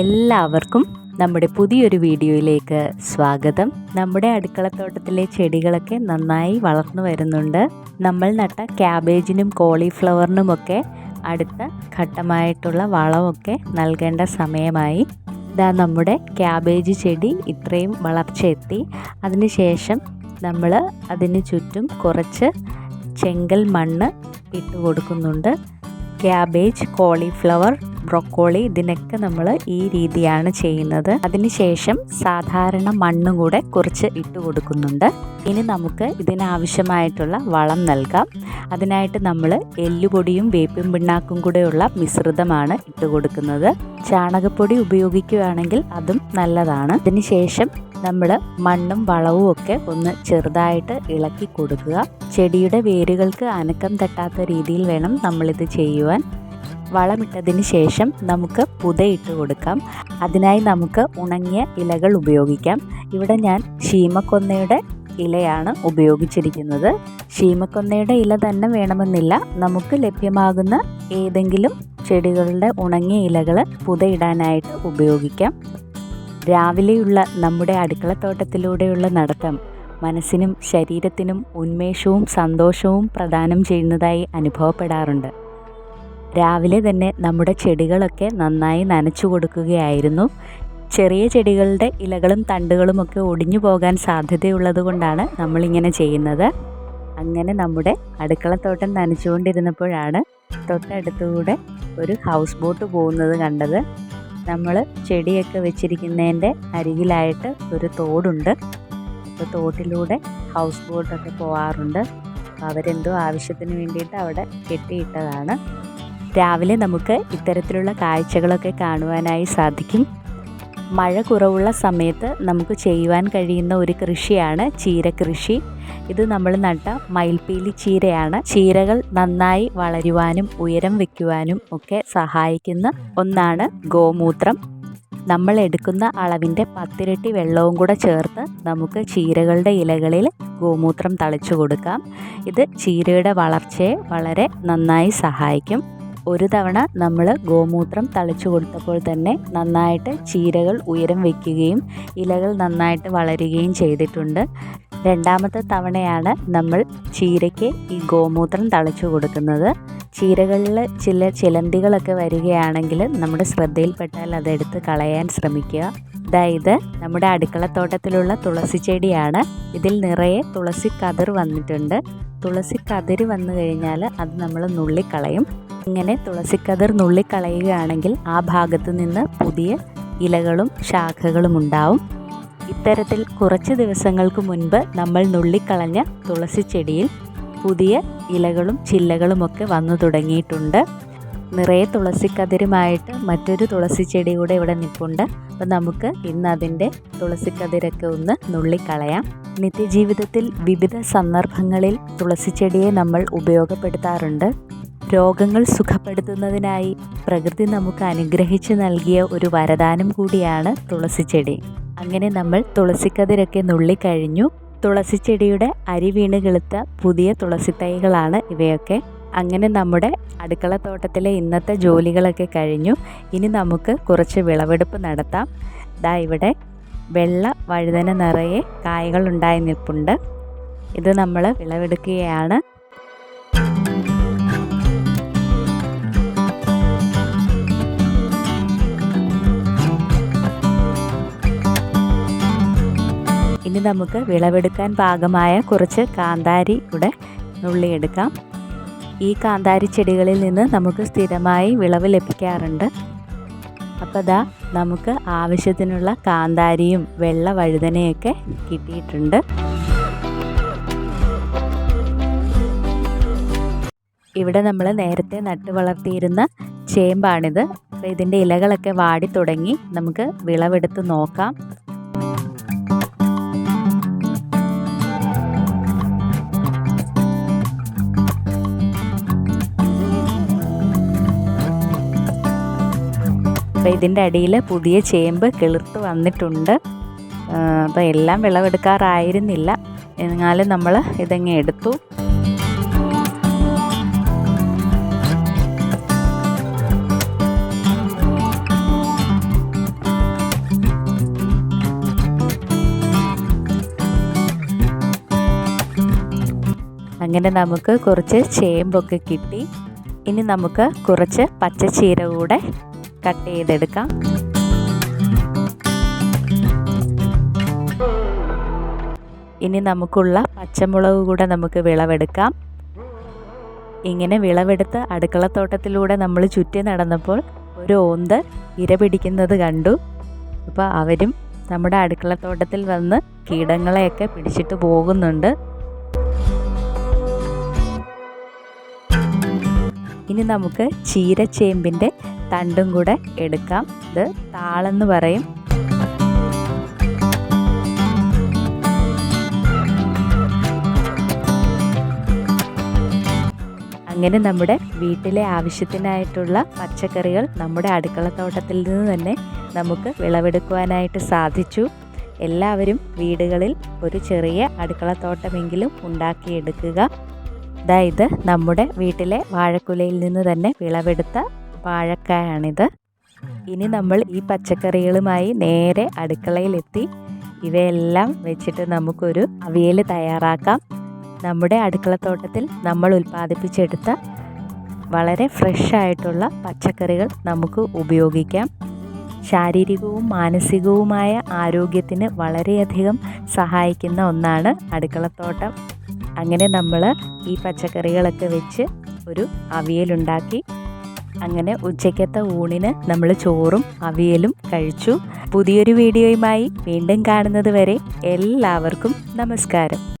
എല്ലാവർക്കും നമ്മുടെ പുതിയൊരു വീഡിയോയിലേക്ക് സ്വാഗതം. നമ്മുടെ അടുക്കളത്തോട്ടത്തിലെ ചെടികളൊക്കെ നന്നായി വളർന്നു വരുന്നുണ്ട്. നമ്മൾ നട്ട ക്യാബേജിനും കോളിഫ്ലവറിനുമൊക്കെ അടുത്ത ഘട്ടമായിട്ടുള്ള വളമൊക്കെ നൽകേണ്ട സമയമായി. ഇതാ നമ്മുടെ ക്യാബേജ് ചെടി ഇത്രയും വളർച്ച എത്തി അതിനുശേഷം നമ്മൾ അതിന് ചുറ്റും കുറച്ച് ചെങ്കൽ മണ്ണ് ഇട്ട് കൊടുക്കുന്നുണ്ട്. ക്യാബേജ് കോളിഫ്ലവർ ബ്രൊക്കോളി ഇതിനൊക്കെ നമ്മൾ ഈ രീതിയാണ് ചെയ്യുന്നത്. അതിനുശേഷം സാധാരണ മണ്ണും കൂടെ കുറച്ച് ഇട്ട് കൊടുക്കുന്നുണ്ട്. ഇനി നമുക്ക് ഇതിനാവശ്യമായിട്ടുള്ള വളം നൽകാം. അതിനായിട്ട് നമ്മൾ എല്ലുപൊടിയും വേപ്പിൻ പിണ്ണാക്കും കൂടെയുള്ള മിശ്രിതമാണ് ഇട്ട് കൊടുക്കുന്നത്. ചാണകപ്പൊടി ഉപയോഗിക്കുകയാണെങ്കിൽ അതും നല്ലതാണ്. അതിനുശേഷം നമ്മൾ മണ്ണും വളവും ഒക്കെ ഒന്ന് ചെറുതായിട്ട് ഇളക്കി കൊടുക്കുക. ചെടിയുടെ വേരുകൾക്ക് അനക്കം തട്ടാത്ത രീതിയിൽ വേണം നമ്മളിത് ചെയ്യുവാൻ. വളമിട്ടതിന് ശേഷം നമുക്ക് പുതയിട്ട് കൊടുക്കാം. അതിനായി നമുക്ക് ഉണങ്ങിയ ഇലകൾ ഉപയോഗിക്കാം. ഇവിടെ ഞാൻ ശീമക്കൊന്നയുടെ ഇലയാണ് ഉപയോഗിച്ചിരിക്കുന്നത്. ശീമക്കൊന്നയുടെ ഇല തന്നെ വേണമെന്നില്ല. നമുക്ക് ലഭ്യമാകുന്ന ഏതെങ്കിലും ചെടികളുടെ ഉണങ്ങിയ ഇലകൾ പുതയിടാനായിട്ട് ഉപയോഗിക്കാം. രാവിലെയുള്ള നമ്മുടെ അടുക്കളത്തോട്ടത്തിലൂടെയുള്ള നടത്തം മനസ്സിനും ശരീരത്തിനും ഉന്മേഷവും സന്തോഷവും പ്രദാനം ചെയ്യുന്നതായി അനുഭവപ്പെടാറുണ്ട്. രാവിലെ തന്നെ നമ്മുടെ ചെടികളൊക്കെ നന്നായി നനച്ചു കൊടുക്കുകയായിരുന്നു. ചെറിയ ചെടികളുടെ ഇലകളും തണ്ടുകളുമൊക്കെ ഒടിഞ്ഞു പോകാൻ സാധ്യതയുള്ളത് കൊണ്ടാണ് നമ്മളിങ്ങനെ ചെയ്യുന്നത്. അങ്ങനെ നമ്മുടെ അടുക്കളത്തോട്ടം നനച്ചുകൊണ്ടിരുന്നപ്പോഴാണ് തൊട്ടടുത്തുകൂടെ ഒരു ഹൗസ് ബോട്ട് പോകുന്നത് കണ്ടത്. നമ്മൾ ചെടിയൊക്കെ വെച്ചിരിക്കുന്നതിന്റെ അരികിലായിട്ട് ഒരു തോടുണ്ട്. അപ്പോൾ തോട്ടിലൂടെ ഹൗസ് ബോട്ടൊക്കെ പോകാറുണ്ട് അവരെന്തോ ആവശ്യത്തിന് വേണ്ടിയിട്ട് അവിടെ കെട്ടിയിട്ടതാണ്. രാവിലെ നമുക്ക് ഇത്തരത്തിലുള്ള കാഴ്ചകളൊക്കെ കാണുവാനായി സാധിക്കും. മഴ കുറവുള്ള സമയത്ത് നമുക്ക് ചെയ്യുവാൻ കഴിയുന്ന ഒരു കൃഷിയാണ് ചീരകൃഷി. ഇത് നമ്മൾ നട്ട മയിൽപ്പീലി ചീരയാണ്. ചീരകൾ നന്നായി വളരുവാനും ഉയരം വയ്ക്കുവാനും ഒക്കെ സഹായിക്കുന്ന ഒന്നാണ് ഗോമൂത്രം. നമ്മൾ എടുക്കുന്ന അളവിന്റെ പത്തിരട്ടി വെള്ളവും കൂടെ ചേർത്ത് നമുക്ക് ചീരകളുടെ ഇലകളിൽ ഗോമൂത്രം തളിച്ചു കൊടുക്കാം. ഇത് ചീരയുടെ വളർച്ചയെ വളരെ നന്നായി സഹായിക്കും. ഒരു തവണ നമ്മൾ ഗോമൂത്രം തളിച്ചു കൊടുത്തപ്പോൾ തന്നെ നന്നായിട്ട് ചീരകൾ ഉയരം വയ്ക്കുകയും ഇലകൾ നന്നായിട്ട് വളരുകയും ചെയ്തിട്ടുണ്ട്. രണ്ടാമത്തെ തവണയാണ് നമ്മൾ ചീരയ്ക്ക് ഈ ഗോമൂത്രം തളിച്ചു കൊടുക്കുന്നത്. ചീരകളിൽ ചില ചിലന്തികളൊക്കെ വരികയാണെങ്കിൽ നമ്മുടെ ശ്രദ്ധയിൽപ്പെട്ടാൽ അതെടുത്ത് കളയാൻ ശ്രമിക്കുക. അതായത് നമ്മുടെ അടുക്കളത്തോട്ടത്തിലുള്ള തുളസി ചെടിയാണ്. ഇതിൽ നിറയെ തുളസി കതിർ വന്നിട്ടുണ്ട്. തുളസി കതിര് വന്നു കഴിഞ്ഞാൽ അത് നമ്മൾ നുള്ളിക്കളയും. ഇങ്ങനെ തുളസി കതിർ നുള്ളിക്കളയുകയാണെങ്കിൽ ആ ഭാഗത്ത് നിന്ന് പുതിയ ഇലകളും ശാഖകളും ഉണ്ടാവും. ഇത്തരത്തിൽ കുറച്ച് ദിവസങ്ങൾക്ക് മുൻപ് നമ്മൾ നുള്ളിക്കളഞ്ഞ തുളസി ചെടിയിൽ പുതിയ ഇലകളും ചില്ലകളുമൊക്കെ വന്നു തുടങ്ങിയിട്ടുണ്ട്. നിറയെ തുളസിക്കതിരുമായിട്ട് മറ്റൊരു തുളസി ചെടി കൂടെ ഇവിടെ നിൽപ്പുണ്ട് അപ്പം നമുക്ക് ഇന്ന് അതിന്റെ തുളസിക്കതിരൊക്കെ ഒന്ന് നുള്ളിക്കളയാം. നിത്യജീവിതത്തിൽ വിവിധ സന്ദർഭങ്ങളിൽ തുളസി ചെടിയെ നമ്മൾ ഉപയോഗപ്പെടുത്താറുണ്ട്. രോഗങ്ങൾ സുഖപ്പെടുത്തുന്നതിനായി പ്രകൃതി നമുക്ക് അനുഗ്രഹിച്ച് നൽകിയ ഒരു വരദാനം കൂടിയാണ് തുളസി ചെടി. അങ്ങനെ നമ്മൾ തുളസിക്കതിരൊക്കെ നുള്ളിക്കഴിഞ്ഞു. തുളസിച്ചെടിയുടെ അരി വീണ് കിളുത്ത പുതിയ തുളസി തൈകളാണ് ഇവയൊക്കെ. അങ്ങനെ നമ്മുടെ അടുക്കളത്തോട്ടത്തിലെ ഇന്നത്തെ ജോലികളൊക്കെ കഴിഞ്ഞു. ഇനി നമുക്ക് കുറച്ച് വിളവെടുപ്പ് നടത്താം. ദാ ഇവിടെ വെള്ള വഴുതന നിറയെ കായകൾ ഉണ്ടായി നിൽപ്പുണ്ട്. ഇത് നമ്മൾ വിളവെടുക്കുകയാണ്. ഇനി നമുക്ക് വിളവെടുക്കാൻ പാകമായ കുറച്ച് കാന്താരി കൂടെ നുള്ളിയെടുക്കാം ഈ കാന്താരി ചെടികളിൽ നിന്ന് നമുക്ക് സ്ഥിരമായി വിളവ് ലഭിക്കാറുണ്ട്. അപ്പോൾ ദാ നമുക്ക് ആവശ്യത്തിനുള്ള കാന്താരിയും വെള്ള വഴുതനയൊക്കെ കിട്ടിയിട്ടുണ്ട്. ഇവിടെ നമ്മൾ നേരത്തെ നട്ടു വളർത്തിയിരുന്ന ചേമ്പാണിത്. അപ്പോൾ ഇതിന്റെ ഇലകളൊക്കെ വാടി തുടങ്ങി നമുക്ക് വിളവെടുത്ത് നോക്കാം. അപ്പോൾ ഇതിന്റെ അടിയിൽ പുതിയ ചേമ്പ് കിളിർത്ത് വന്നിട്ടുണ്ട്. അപ്പോൾ എല്ലാം വിളവെടുക്കാറായിരുന്നില്ല. എന്നാലും നമ്മൾ ഇതങ്ങ് എടുത്തു. അങ്ങനെ നമുക്ക് കുറച്ച് ചേമ്പൊക്കെ കിട്ടി. ഇനി നമുക്ക് കുറച്ച് പച്ചച്ചീര കൂടെ കട്ട് ചെയ്തെടുക്കാം. ഇനി നമുക്കുള്ള പച്ചമുളക് കൂടെ നമുക്ക് വിളവെടുക്കാം. ഇങ്ങനെ വിളവെടുത്ത് അടുക്കളത്തോട്ടത്തിലൂടെ നമ്മൾ ചുറ്റി നടന്നപ്പോൾ ഒരു ഓന്ത് ഇര പിടിക്കുന്നത് കണ്ടു. അപ്പോൾ അവരും നമ്മുടെ അടുക്കളത്തോട്ടത്തിൽ വന്ന് കീടങ്ങളെയൊക്കെ പിടിച്ചിട്ട് പോകുന്നുണ്ട്. ഇനി നമുക്ക് ചീരച്ചേമ്പിന്റെ തണ്ടും കൂടെ എടുക്കാം. ഇത് താളെന്ന് പറയും. അങ്ങനെ നമ്മുടെ വീട്ടിലെ ആവശ്യത്തിനായിട്ടുള്ള പച്ചക്കറികൾ നമ്മുടെ അടുക്കളത്തോട്ടത്തിൽ നിന്ന് തന്നെ നമുക്ക് വിളവെടുക്കുവാനായിട്ട് സാധിച്ചു. എല്ലാവരും വീടുകളിൽ ഒരു ചെറിയ അടുക്കളത്തോട്ടമെങ്കിലും ഉണ്ടാക്കിയെടുക്കുക. ഇത് നമ്മുടെ വീട്ടിലെ വാഴക്കുലയിൽ നിന്ന് തന്നെ വിളവെടുത്ത വാഴക്കായാണിത് ഇനി നമ്മൾ ഈ പച്ചക്കറികളുമായി നേരെ അടുക്കളയിലെത്തി ഇവയെല്ലാം വെച്ചിട്ട് നമുക്കൊരു അവിയൽ തയ്യാറാക്കാം. നമ്മുടെ അടുക്കളത്തോട്ടത്തിൽ നമ്മൾ ഉൽപ്പാദിപ്പിച്ചെടുത്ത വളരെ ഫ്രഷ് ആയിട്ടുള്ള പച്ചക്കറികൾ നമുക്ക് ഉപയോഗിക്കാം. ശാരീരികവും മാനസികവുമായ ആരോഗ്യത്തിന് വളരെയധികം സഹായിക്കുന്ന ഒന്നാണ് അടുക്കളത്തോട്ടം. അങ്ങനെ നമ്മൾ ഈ പച്ചക്കറികളൊക്കെ വെച്ച് ഒരു അവിയലുണ്ടാക്കി അങ്ങനെ ഉച്ചയ്ക്കത്തെ ഊണിന് നമ്മൾ ചോറും അവിയലും കഴിച്ചു. പുതിയൊരു വീഡിയോയുമായി വീണ്ടും കാണുന്നത് വരെ എല്ലാവർക്കും നമസ്കാരം.